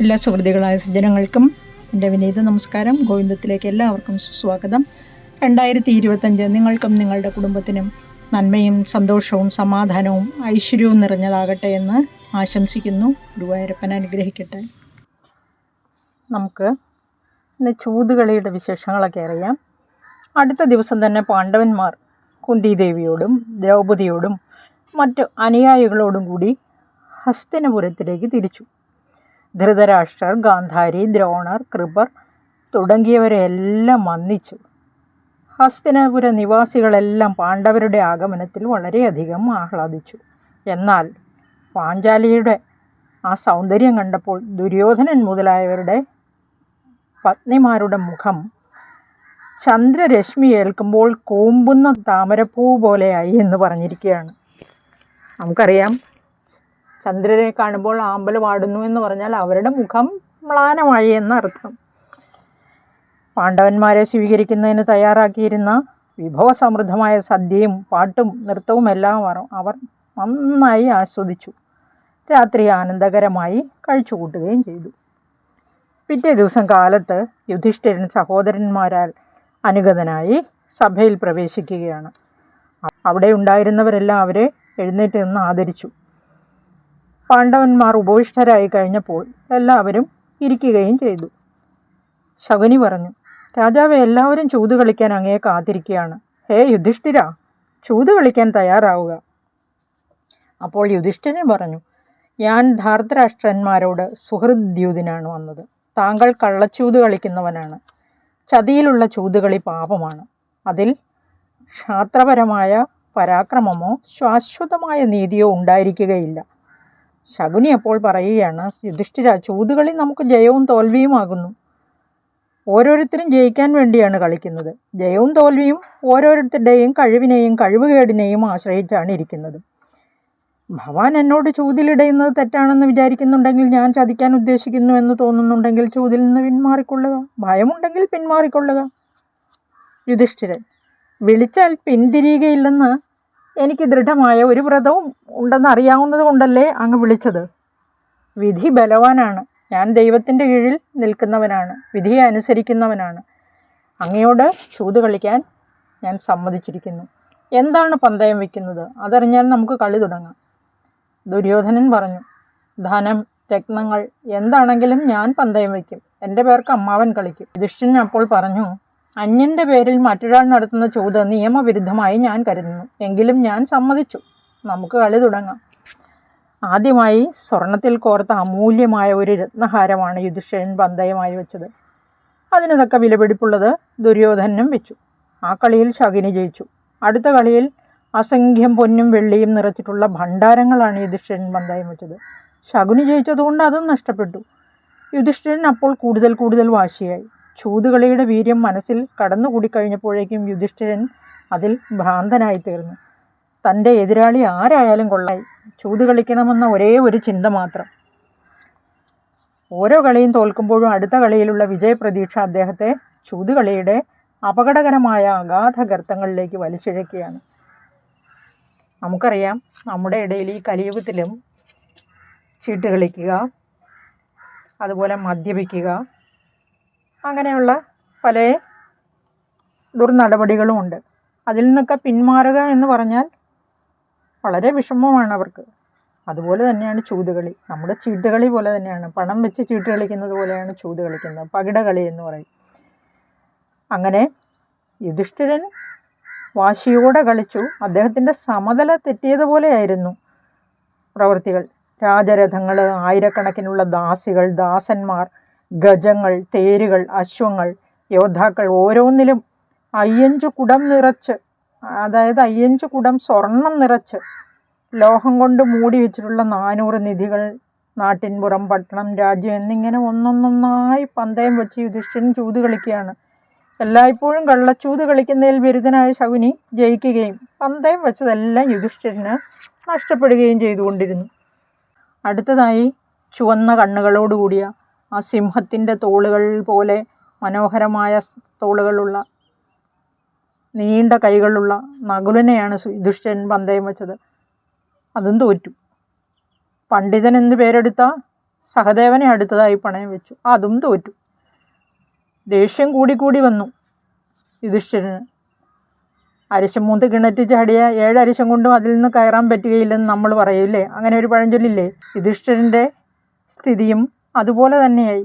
എല്ലാ സുഹൃത്തുക്കളായ സജ്ജനങ്ങൾക്കും എന്റെ വിനീത നമസ്കാരം. ഗോവിന്ദത്തിലേക്ക് എല്ലാവർക്കും സുസ്വാഗതം. രണ്ടായിരത്തി ഇരുപത്തഞ്ച് നിങ്ങൾക്കും നിങ്ങളുടെ കുടുംബത്തിനും നന്മയും സന്തോഷവും സമാധാനവും ഐശ്വര്യവും നിറഞ്ഞതാകട്ടെ എന്ന് ആശംസിക്കുന്നു. ഗുരുവായൂരപ്പൻ അനുഗ്രഹിക്കട്ടെ. നമുക്ക് ഇന്ന് ചൂതുകളിയുടെ വിശേഷങ്ങളൊക്കെ അറിയാം. അടുത്ത ദിവസം തന്നെ പാണ്ഡവന്മാർ കുന്തിദേവിയോടും ദ്രൗപദിയോടും മറ്റു അനുയായികളോടും കൂടി ഹസ്തിനപുരത്തിലേക്ക് തിരിച്ചു. ധൃതരാഷ്ട്രർ ഗാന്ധാരി ദ്രോണർ കൃപർ തുടങ്ങിയവരെല്ലാം വന്നിച്ചു ഹസ്തിനപുര നിവാസികളെല്ലാം പാണ്ഡവരുടെ ആഗമനത്തിൽ വളരെയധികം ആഹ്ലാദിച്ചു. എന്നാൽ പാഞ്ചാലിയുടെ ആ സൗന്ദര്യം കണ്ടപ്പോൾ ദുര്യോധനൻ മുതലായവരുടെ പത്നിമാരുടെ മുഖം ചന്ദ്രരശ്മി ഏൽക്കുമ്പോൾ കൂമ്പുന്ന താമരപ്പൂ പോലെയായി എന്ന് പറഞ്ഞിരിക്കുകയാണ്. നമുക്കറിയാം ചന്ദ്രനെ കാണുമ്പോൾ ആമ്പൽ പാടുന്നു എന്ന് പറഞ്ഞാൽ അവരുടെ മുഖം മ്ലാനമായി എന്നർത്ഥം. പാണ്ഡവന്മാരെ സ്വീകരിക്കുന്നതിന് തയ്യാറാക്കിയിരുന്ന വിഭവസമൃദ്ധമായ സദ്യയും പാട്ടും നൃത്തവും എല്ലാം അവർ നന്നായി ആസ്വദിച്ചു. രാത്രി ആനന്ദകരമായി കഴിച്ചുകൂട്ടുകയും ചെയ്തു. പിറ്റേ ദിവസം കാലത്ത് യുധിഷ്ഠിരൻ സഹോദരന്മാരാൽ അനുഗതനായി സഭയിൽ പ്രവേശിക്കുകയാണ്. അവിടെ ഉണ്ടായിരുന്നവരെല്ലാം അവരെ എഴുന്നേറ്റ് നിന്ന് ആദരിച്ചു. പാണ്ഡവന്മാർ ഉപവിഷ്ടരായി കഴിഞ്ഞപ്പോൾ എല്ലാവരും ഇരിക്കുകയും ചെയ്തു. ശകുനി പറഞ്ഞു രാജാവ് എല്ലാവരും ചൂത് കളിക്കാൻ അങ്ങയെ കാത്തിരിക്കുകയാണ്. ഹേ യുധിഷ്ഠിര ചൂത് കളിക്കാൻ തയ്യാറാവുക. അപ്പോൾ യുധിഷ്ഠിരൻ പറഞ്ഞു ഞാൻ ധാർത്തരാഷ്ട്രന്മാരോട് സുഹൃദ്യൂതിനാണ് വന്നത്. താങ്കൾ കള്ളച്ചൂത് കളിക്കുന്നവനാണ്. ചതിയിലുള്ള ചൂതുകളി പാപമാണ്. അതിൽ ക്ഷാത്രപരമായ പരാക്രമമോ ശാശ്വതമായ നീതിയോ ഉണ്ടായിരിക്കുകയില്ല. ശകുനി അപ്പോൾ പറയുകയാണ് യുധിഷ്ഠിര ചൂതുകളി നമുക്ക് ജയവും തോൽവിയും തോൽവിയുമാകുന്നു ഓരോരുത്തരും ജയിക്കാൻ വേണ്ടിയാണ് കളിക്കുന്നത്. ജയവും തോൽവിയും ഓരോരുത്തരുടെയും കഴിവിനെയും കഴിവുകേടിനെയും ആശ്രയിച്ചാണ് ഇരിക്കുന്നത്. ഭവാൻ എന്നോട് ചൂതിലിടയുന്നത് തെറ്റാണെന്ന് വിചാരിക്കുന്നുണ്ടെങ്കിൽ ഞാൻ ചതിക്കാൻ ഉദ്ദേശിക്കുന്നു എന്ന് തോന്നുന്നുണ്ടെങ്കിൽ ചൂതിൽ നിന്ന് പിന്മാറിക്കൊള്ളുക. ഭയമുണ്ടെങ്കിൽ പിന്മാറിക്കൊള്ളുക. യുധിഷ്ഠിരൻ വിളിച്ചാൽ പിന്തിരിയുകയില്ലെന്ന് എനിക്ക് ദൃഢമായ ഒരു വ്രതവും ഉണ്ടെന്ന് അറിയാവുന്നത് കൊണ്ടല്ലേ അങ്ങ് വിളിച്ചത്. വിധി ബലവാനാണ്. ഞാൻ ദൈവത്തിന്റെ കീഴിൽ നിൽക്കുന്നവനാണ്. വിധിയെ അനുസരിക്കുന്നവനാണ്. അങ്ങയോട് ചൂത് കളിക്കാൻ ഞാൻ സമ്മതിച്ചിരിക്കുന്നു. എന്താണ് പന്തയം വയ്ക്കുന്നത് അതറിഞ്ഞാൽ നമുക്ക് കളി തുടങ്ങാം. ദുര്യോധനൻ പറഞ്ഞു ധനം രത്നങ്ങൾ എന്താണെങ്കിലും ഞാൻ പന്തയം വയ്ക്കും എന്റെ പേർക്ക് അമ്മാവൻ കളിക്കും. യുധിഷ്ഠിരൻ അപ്പോൾ പറഞ്ഞു അന്യന്റെ പേരിൽ മറ്റൊരാൾ നടത്തുന്ന ചൂത് നിയമവിരുദ്ധമായി ഞാൻ കരുതുന്നു. എങ്കിലും ഞാൻ സമ്മതിച്ചു. നമുക്ക് കളി തുടങ്ങാം. ആദ്യമായി സ്വർണത്തിൽ കോർത്ത അമൂല്യമായ ഒരു രത്നഹാരമാണ് യുധിഷ്ഠിരൻ പന്തയമായി വെച്ചത്. അതിന് തക്ക വിലപിടിപ്പുള്ളത് ദുര്യോധനനും വെച്ചു. ആ കളിയിൽ ശകിനി ജയിച്ചു. അടുത്ത കളിയിൽ അസംഖ്യം പൊന്നും വെള്ളിയും നിറച്ചിട്ടുള്ള ഭണ്ഡാരങ്ങളാണ് യുധിഷ്ഠിരൻ പന്തയം വെച്ചത്. ശകുനി ജയിച്ചതുകൊണ്ട് അതും നഷ്ടപ്പെട്ടു. യുധിഷ്ഠിരൻ അപ്പോൾ കൂടുതൽ കൂടുതൽ വാശിയായി. ചൂതുകളിയുടെ വീര്യം മനസ്സിൽ കടന്നുകൂടിക്കഴിഞ്ഞപ്പോഴേക്കും യുധിഷ്ഠിരൻ അതിൽ ഭ്രാന്തനായി തീർന്നു തന്റെ എതിരാളി ആരായാലും കൊള്ളായി. ചൂത് കളിക്കണമെന്ന ഒരേ ഒരു ചിന്ത മാത്രം. ഓരോ കളിയും തോൽക്കുമ്പോഴും അടുത്ത കളിയിലുള്ള വിജയപ്രതീക്ഷ അദ്ദേഹത്തെ ചൂതുകളിയുടെ അപകടകരമായ അഗാധ ഗർത്തങ്ങളിലേക്ക് വലിച്ചിഴക്കുകയാണ്. നമുക്കറിയാം നമ്മുടെ ഇടയിൽ ഈ കലിയുഗത്തിലും ചീട്ട് കളിക്കുക അതുപോലെ മദ്യപിക്കുക അങ്ങനെയുള്ള പല ദുർനടപടികളും ഉണ്ട് അതിൽ നിന്നൊക്കെ പിന്മാറുക എന്ന് പറഞ്ഞാൽ വളരെ വിഷമമാണ് അവർക്ക്. അതുപോലെ തന്നെയാണ് ചൂതുകളി. നമ്മുടെ ചീട്ടുകളി പോലെ തന്നെയാണ്. പണം വെച്ച് ചീട്ട് കളിക്കുന്നത് പോലെയാണ് ചൂത് കളിക്കുന്നത്. പകിടകളി എന്ന് പറയും. അങ്ങനെ യുധിഷ്ഠിരൻ വാശിയോടെ കളിച്ചു. അദ്ദേഹത്തിന്റെ സമതല തെറ്റിയതുപോലെയായിരുന്നു പ്രവൃത്തികൾ. രാജരഥങ്ങൾ ആയിരക്കണക്കിനുള്ള ദാസികൾ ദാസന്മാർ ഗജങ്ങൾ തേരുകൾ അശ്വങ്ങൾ യോദ്ധാക്കൾ ഓരോന്നിലും അയ്യഞ്ച് കുടം നിറച്ച് അതായത് അയ്യഞ്ച് കുടം സ്വർണം നിറച്ച് ലോഹം കൊണ്ട് മൂടി വെച്ചിട്ടുള്ള നാനൂറ് നിധികൾ നാട്ടിൻപുറം പട്ടണം രാജ്യം എന്നിങ്ങനെ ഒന്നൊന്നൊന്നായി പന്തയം വെച്ച് യുധിഷ്ഠിരൻ ചൂത് കളിക്കുകയാണ്. എല്ലായ്പ്പോഴും കള്ളച്ചൂത് കളിക്കുന്നതിൽ ബിരുദനായ ശകുനി ജയിക്കുകയും പന്തയം വെച്ചതെല്ലാം യുധിഷ്ഠിരന് നഷ്ടപ്പെടുകയും ചെയ്തുകൊണ്ടിരുന്നു. അടുത്തതായി ചുവന്ന കണ്ണുകളോടുകൂടിയ ആ സിംഹത്തിന്റെ തോളുകൾ പോലെ മനോഹരമായ തോളുകളുള്ള നീണ്ട കൈകളുള്ള നകുലനെയാണ് യുധിഷ്ഠിരൻ പന്തയം വെച്ചത്. അതും തോറ്റു. പണ്ഡിതൻ എന്ന് പേരെടുത്ത സഹദേവനെ അടുത്തതായി പണയം വെച്ചു. അതും തോറ്റു. ദേഷ്യം കൂടിക്കൂടി വന്നു യുധിഷ്ഠിരന്. അരിശം മൂന്ന് കിണറ്റി ചാടിയ ഏഴ് കൊണ്ടും അതിൽ നിന്ന് കയറാൻ പറ്റുകയില്ലെന്ന് നമ്മൾ പറയൂലേ അങ്ങനെ ഒരു പഴഞ്ചൊല്ലില്ലേ? യുധിഷ്ഠിരന്റെ സ്ഥിതിയും അതുപോലെ തന്നെയായി.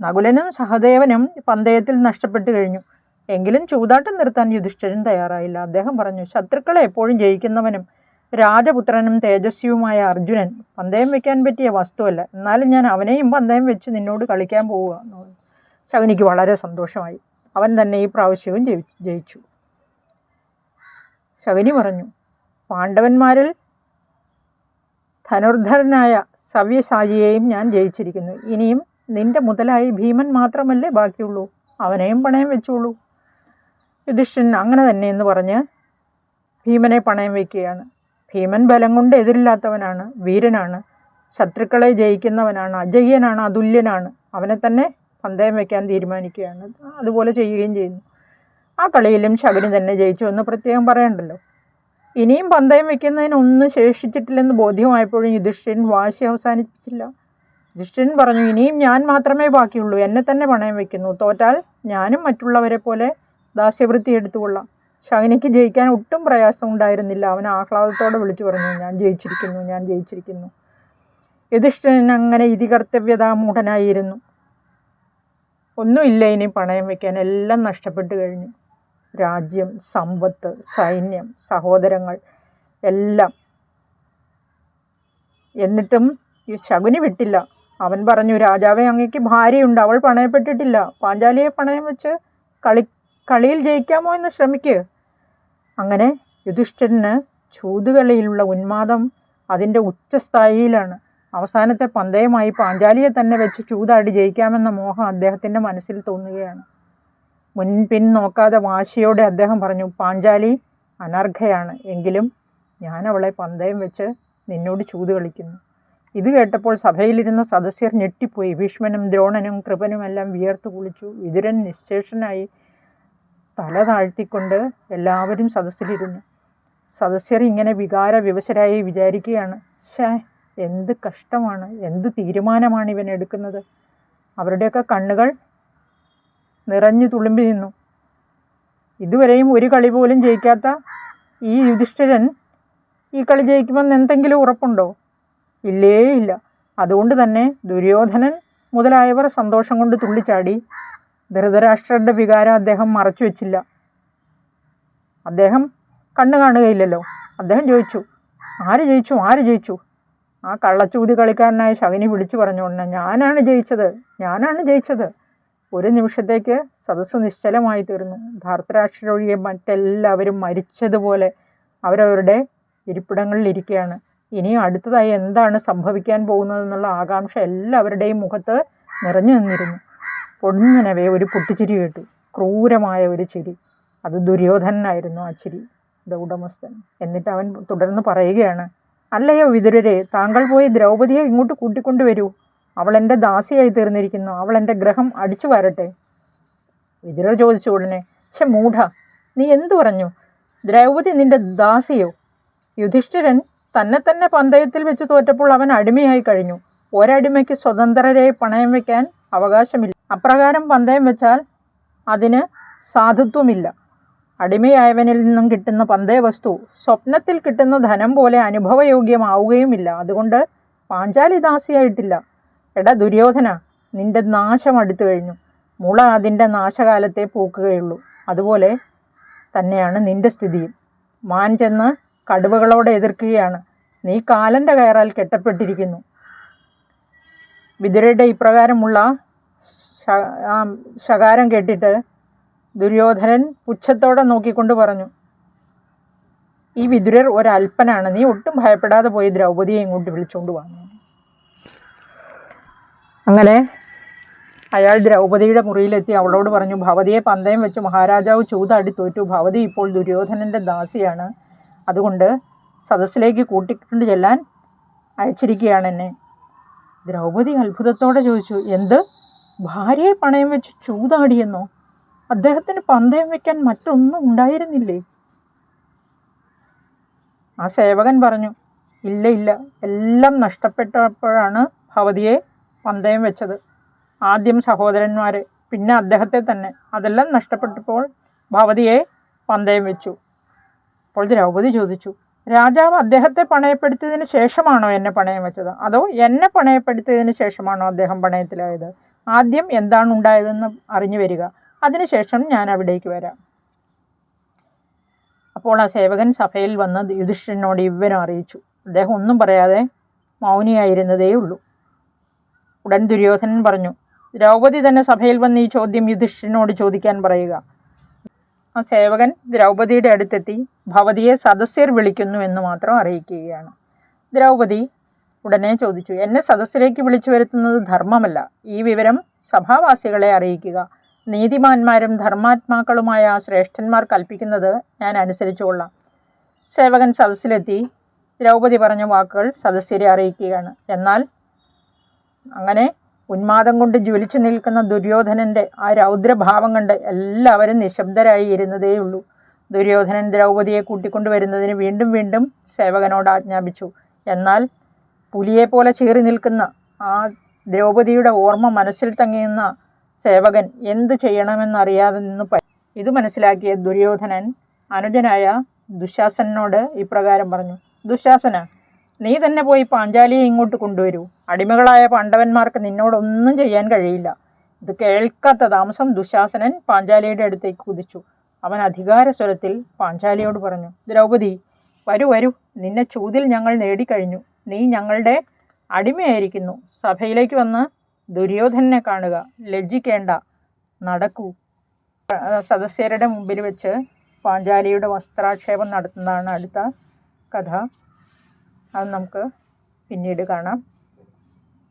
നകുലനും സഹദേവനും പന്തയത്തിൽ നഷ്ടപ്പെട്ടു കഴിഞ്ഞു. എങ്കിലും ചൂതാട്ടം നിർത്താൻ യുധിഷ്ഠിരൻ തയ്യാറായില്ല. അദ്ദേഹം പറഞ്ഞു ശത്രുക്കളെ എപ്പോഴും ജയിക്കുന്നവനും രാജപുത്രനും തേജസ്വിയുമായ അർജുനൻ പന്തയം വെക്കാൻ പറ്റിയ വസ്തുവല്ല. എന്നാലും ഞാൻ അവനെയും പന്തയം വെച്ച് നിന്നോട് കളിക്കാൻ പോവുക. ശകുനിക്ക് വളരെ സന്തോഷമായി. അവൻ തന്നെ ഈ പ്രാവശ്യവും ജയിച്ചു. ശകുനി പറഞ്ഞു പാണ്ഡവന്മാരിൽ ധനുർധരനായ സവ്യസാചിയെയും ഞാൻ ജയിച്ചിരിക്കുന്നു. ഇനിയും നിന്റെ മുതലായി ഭീമൻ മാത്രമല്ലേ ബാക്കിയുള്ളൂ. അവനെയും പണയം വെച്ചോളൂ. യുധിഷ്ഠിരൻ അങ്ങനെ തന്നെ എന്ന് പറഞ്ഞ് ഭീമനെ പണയം വയ്ക്കുകയാണ് ഭീമൻ ബലം കൊണ്ട് എതിരില്ലാത്തവനാണ് വീരനാണ് ശത്രുക്കളെ ജയിക്കുന്നവനാണ് അജയ്യനാണ് അതുല്യനാണ്. അവനെ തന്നെ പന്തയം വയ്ക്കാൻ തീരുമാനിക്കുകയാണ്. അതുപോലെ ചെയ്യുകയും ചെയ്യുന്നു. ആ കളിയിലും ശകുനി തന്നെ ജയിച്ചു എന്ന് പ്രത്യേകം പറയണ്ടല്ലോ. ഇനിയും പന്തയം വെക്കുന്നതിന് ഒന്നും ശേഷിച്ചിട്ടില്ലെന്ന് ബോധ്യമായപ്പോഴും യുധിഷ്ഠിരൻ വാശി അവസാനിപ്പിച്ചില്ല. യുധിഷ്ഠിരൻ പറഞ്ഞു ഇനിയും ഞാൻ മാത്രമേ ബാക്കിയുള്ളൂ. എന്നെ തന്നെ പണയം വെക്കുന്നു. തോറ്റാൽ ഞാനും മറ്റുള്ളവരെ പോലെ ദാസ്യവൃത്തി എടുത്തുകൊള്ളാം. ശകനിക്ക് ജയിക്കാൻ ഒട്ടും പ്രയാസം ഉണ്ടായിരുന്നില്ല അവൻ ആഹ്ലാദത്തോടെ വിളിച്ചു പറഞ്ഞു ഞാൻ ജയിച്ചിരിക്കുന്നു ഞാൻ ജയിച്ചിരിക്കുന്നു. യുധിഷ്ഠിരൻ അങ്ങനെ ഇതികർത്തവ്യതാമൂഢനായിരുന്നു. ഒന്നുമില്ല ഇനി പണയം വയ്ക്കാൻ എല്ലാം നഷ്ടപ്പെട്ടു കഴിഞ്ഞു. രാജ്യം സമ്പത്ത് സൈന്യം സഹോദരങ്ങൾ എല്ലാം. എന്നിട്ടും ഈ ശകുനി വിട്ടില്ല. അവൻ പറഞ്ഞു രാജാവെ അങ്ങേക്ക് ഭാര്യയുണ്ട്. അവൾ പണയപ്പെട്ടിട്ടില്ല. പാഞ്ചാലിയെ പണയം വെച്ച് കളി കളിയിൽ ജയിക്കാമോ എന്ന് ശ്രമിക്കുക അങ്ങനെ യുധിഷ്ഠിരന് ചൂതുകളിയിലുള്ള ഉന്മാദം അതിന്റെ ഉച്ചസ്ഥായിയിലാണ്. അവസാനത്തെ പന്തയമായി പാഞ്ചാലിയെ തന്നെ വെച്ച് ചൂതാടി ജയിക്കാമെന്ന മോഹം അദ്ദേഹത്തിന്റെ മനസ്സിൽ തോന്നുകയാണ്. മുൻപിൻ നോക്കാതെ വാശിയോടെ അദ്ദേഹം പറഞ്ഞു പാഞ്ചാലി അനർഘയാണ്. എങ്കിലും ഞാൻ അവളെ പന്തയം വെച്ച് നിന്നോട് ചൂത് കളിക്കുന്നു. ഇത് കേട്ടപ്പോൾ സഭയിലിരുന്ന സദസ്യർ ഞെട്ടിപ്പോയി. ഭീഷ്മനും ദ്രോണനും കൃപനുമെല്ലാം വിയർത്തു കുളിച്ചു. വിതുരൻ നിശ്ശേഷനായി തല താഴ്ത്തിക്കൊണ്ട് എല്ലാവരും സദസ്സിലിരുന്നു. സദസ്യർ ഇങ്ങനെ വികാര വിവശരായി വിചാരിക്കുകയാണ് ഷേ എന്ത് കഷ്ടമാണ് എന്ത് തീരുമാനമാണ് ഇവൻ എടുക്കുന്നത്? അവരുടെയൊക്കെ കണ്ണുകൾ നിറഞ്ഞു തുളുമ്പി നിന്നു ഇതുവരെയും ഒരു കളി പോലും ജയിക്കാത്ത ഈ യുധിഷ്ഠിരൻ ഈ കളി ജയിക്കുമെന്ന് എന്തെങ്കിലും ഉറപ്പുണ്ടോ? ഇല്ലേ ഇല്ല അതുകൊണ്ട് തന്നെ ദുര്യോധനൻ മുതലായവർ സന്തോഷം കൊണ്ട് തുള്ളിച്ചാടി. ധൃതരാഷ്ട്രന്റെ വികാരം അദ്ദേഹം മറച്ചു വെച്ചില്ല. അദ്ദേഹം കണ്ണു കാണുകയില്ലല്ലോ. അദ്ദേഹം ചോദിച്ചു ആര് ജയിച്ചു? ആര് ജയിച്ചു? ആ കള്ളച്ചൂതി കളിക്കാരനായ ശവിനി വിളിച്ചു പറഞ്ഞു ഉടനെ ഞാനാണ് ജയിച്ചത്. ഞാനാണ് ജയിച്ചത്. ഒരു നിമിഷത്തേക്ക് സദസ്സ് നിശ്ചലമായി തീർന്നു. ധാർത്തരാഷ്ട്രൊഴികെ മറ്റെല്ലാവരും മരിച്ചതുപോലെ അവരവരുടെ ഇരിപ്പിടങ്ങളിൽ ഇരിക്കുകയാണ്. ഇനി അടുത്തതായി എന്താണ് സംഭവിക്കാൻ പോകുന്നതെന്നുള്ള ആകാംക്ഷ എല്ലാവരുടെയും മുഖത്ത് നിറഞ്ഞു നിന്നിരുന്നു. പൊടുന്നനവേ ഒരു പൊട്ടിച്ചിരി കേട്ടു. ക്രൂരമായ ഒരു ചിരി. അത് ദുര്യോധനായിരുന്നു ആ ചിരി. ദൗഡമസ്തൻ എന്നിട്ട് അവൻ തുടർന്ന് പറയുകയാണ് അല്ലയോ വിതുരരെ താങ്കൾ പോയി ദ്രൗപതിയെ ഇങ്ങോട്ട് കൂട്ടിക്കൊണ്ടുവരൂ. അവൾ എന്റെ ദാസിയായി തീർന്നിരിക്കുന്നു. അവൾ എന്റെ ഗ്രഹം അടിച്ചു വരട്ടെ. വിതുരർ ചോദിച്ചു ഉടനെ ഛെ മൂഢ നീ എന്തു പറഞ്ഞു? ദ്രൗപതി നിന്റെ ദാസിയോ? യുധിഷ്ഠിരൻ തന്നെ തന്നെ പന്തയത്തിൽ വെച്ച് തോറ്റപ്പോൾ അവൻ അടിമയായി കഴിഞ്ഞു. ഒരടിമയ്ക്ക് സ്വതന്ത്രരെ പണയം വയ്ക്കാൻ അവകാശമില്ല. അപ്രകാരം പന്തയം വെച്ചാൽ അതിന് സാധുത്വമില്ല. അടിമയായവനിൽ നിന്നും കിട്ടുന്ന പന്തയ വസ്തു സ്വപ്നത്തിൽ കിട്ടുന്ന ധനം പോലെ അനുഭവയോഗ്യമാവുകയുമില്ല. അതുകൊണ്ട് പാഞ്ചാലി ദാസിയായിട്ടില്ല. എടാ ദുര്യോധന നിന്റെ നാശം അടുത്തു കഴിഞ്ഞു. മുള അതിന്റെ നാശകാലത്തെ പൂക്കുകയുള്ളൂ. അതുപോലെ തന്നെയാണ് നിന്റെ സ്ഥിതിയും. മാൻ ചെന്ന് കടുവകളോട് എതിർക്കുകയാണ്. നീ കാലന്റെ കയറാൽ കെട്ടപ്പെട്ടിരിക്കുന്നു. വിതുരയുടെ ഇപ്രകാരമുള്ള ശകാരം കേട്ടിട്ട് ദുര്യോധനൻ പുച്ഛത്തോടെ നോക്കിക്കൊണ്ട് പറഞ്ഞു ഈ വിതുരർ ഒരൽപ്പനാണ്. നീ ഒട്ടും ഭയപ്പെടാതെ പോയി ദ്രൗപതിയെ ഇങ്ങോട്ട് വിളിച്ചുകൊണ്ട് വന്നു അങ്ങനെ അയാൾ ദ്രൗപദിയുടെ മുറിയിലെത്തി. അവളോട് പറഞ്ഞു ഭവതിയെ പന്തയം വെച്ച് മഹാരാജാവ് ചൂതാടി തോറ്റു. ഭവതി ഇപ്പോൾ ദുര്യോധനന്റെ ദാസിയാണ്. അതുകൊണ്ട് സദസ്സിലേക്ക് കൂട്ടിക്കൊണ്ട് ചെല്ലാൻ അയച്ചിരിക്കുകയാണ് എന്നെ. ദ്രൗപദി അത്ഭുതത്തോടെ ചോദിച്ചു എന്ത്? ഭാര്യയെ പണയം വെച്ച് ചൂതാടിയെന്നോ? അദ്ദേഹത്തിന് പന്തയം വെക്കാൻ മറ്റൊന്നും ഉണ്ടായിരുന്നില്ലേ? ആ സേവകൻ പറഞ്ഞു ഇല്ല ഇല്ല. എല്ലാം നഷ്ടപ്പെട്ടപ്പോഴാണ് ഭവതിയെ പന്തയം വെച്ചത്. ആദ്യം സഹോദരന്മാർ പിന്നെ അദ്ദേഹത്തെ തന്നെ. അതെല്ലാം നഷ്ടപ്പെട്ടപ്പോൾ ഭവതിയെ പന്തയം വെച്ചു. അപ്പോൾ ദ്രൗപദി ചോദിച്ചു രാജാവ് അദ്ദേഹത്തെ പണയപ്പെടുത്തിയതിന് ശേഷമാണോ എന്നെ പണയം വെച്ചത്? അതോ എന്നെ പണയപ്പെടുത്തിയതിന് ശേഷമാണോ അദ്ദേഹം പണയത്തിലായത്? ആദ്യം എന്താണ് ഉണ്ടായതെന്ന് അറിഞ്ഞു വരിക. അതിനുശേഷം ഞാൻ അവിടേക്ക് വരാം. അപ്പോൾ ആ സേവകൻ സഭയിൽ വന്ന് യുധിഷ്ഠിരനോട് ഇവനും അറിയിച്ചു. അദ്ദേഹം ഒന്നും പറയാതെ മൗനിയായിരുന്നതേ ഉള്ളൂ ഉടൻ ദുര്യോധനൻ പറഞ്ഞു ദ്രൗപദി തന്നെ സഭയിൽ വന്ന് ഈ ചോദ്യം യുധിഷ്ഠിരനോട് ചോദിക്കാൻ പറയുക. ആ സേവകൻ ദ്രൗപദിയുടെ അടുത്തെത്തി ഭവതിയെ സദസ്യർ വിളിക്കുന്നു എന്ന് മാത്രം അറിയിക്കുകയാണ്. ദ്രൗപദി ഉടനെ ചോദിച്ചു എന്നെ സദസ്സിലേക്ക് വിളിച്ചു വരുത്തുന്നത് ധർമ്മമല്ല. ഈ വിവരം സഭാവാസികളെ അറിയിക്കുക. നീതിമാന്മാരും ധർമാത്മാക്കളുമായ ശ്രേഷ്ഠന്മാർ കൽപ്പിക്കുന്നത് ഞാൻ അനുസരിച്ചുകൊള്ളാം. സേവകൻ സദസ്സിലെത്തി. ദ്രൗപദി പറഞ്ഞ വാക്കുകൾ സദസ്യരെ അറിയിക്കുകയാണ്. എന്നാൽ അങ്ങനെ ഉന്മാദം കൊണ്ട് ജ്വലിച്ചു നിൽക്കുന്ന ദുര്യോധനന്റെ ആ രൗദ്രഭാവം കണ്ട് എല്ലാവരും നിശബ്ദരായി ഇരുന്നതേയുള്ളൂ. ദുര്യോധനൻ ദ്രൗപദിയെ കൂട്ടിക്കൊണ്ടുവരുന്നതിന് വീണ്ടും വീണ്ടും സേവകനോട് ആജ്ഞാപിച്ചു. എന്നാൽ പുലിയെപ്പോലെ ചീറി നിൽക്കുന്ന ആ ദ്രൗപതിയുടെ ഓർമ്മ മനസ്സിൽ തങ്ങിയുന്ന സേവകൻ എന്തു ചെയ്യണമെന്നറിയാതെ നിന്ന് ഇത് മനസ്സിലാക്കിയ ദുര്യോധനൻ അനുജനായ ദുശാസനോട് ഇപ്രകാരം പറഞ്ഞു ദുശാസന നീ തന്നെ പോയി പാഞ്ചാലിയെ ഇങ്ങോട്ട് കൊണ്ടുവരൂ. അടിമകളായ പാണ്ഡവന്മാർക്ക് നിന്നോടൊന്നും ചെയ്യാൻ കഴിയില്ല. ഇത് കേൾക്കാത്ത താമസം ദുശാസനൻ പാഞ്ചാലിയുടെ അടുത്തേക്ക് കുതിച്ചു. അവൻ അധികാരസ്വരത്തിൽ പാഞ്ചാലിയോട് പറഞ്ഞു ദ്രൗപദി വരൂ വരൂ. നിന്നെ ചൂതിൽ ഞങ്ങൾ നേടിക്കഴിഞ്ഞു. നീ ഞങ്ങളുടെ അടിമയായിരിക്കുന്നു. സഭയിലേക്ക് വന്ന് ദുര്യോധനെ കാണുക. ലജ്ജിക്കേണ്ട. നടക്കൂ. സദസ്യരുടെ മുമ്പിൽ വെച്ച് പാഞ്ചാലിയുടെ വസ്ത്രാക്ഷേപം നടത്തുന്നതാണ് അടുത്ത കഥ. അത് നമുക്ക് പിന്നീട് കാണാം.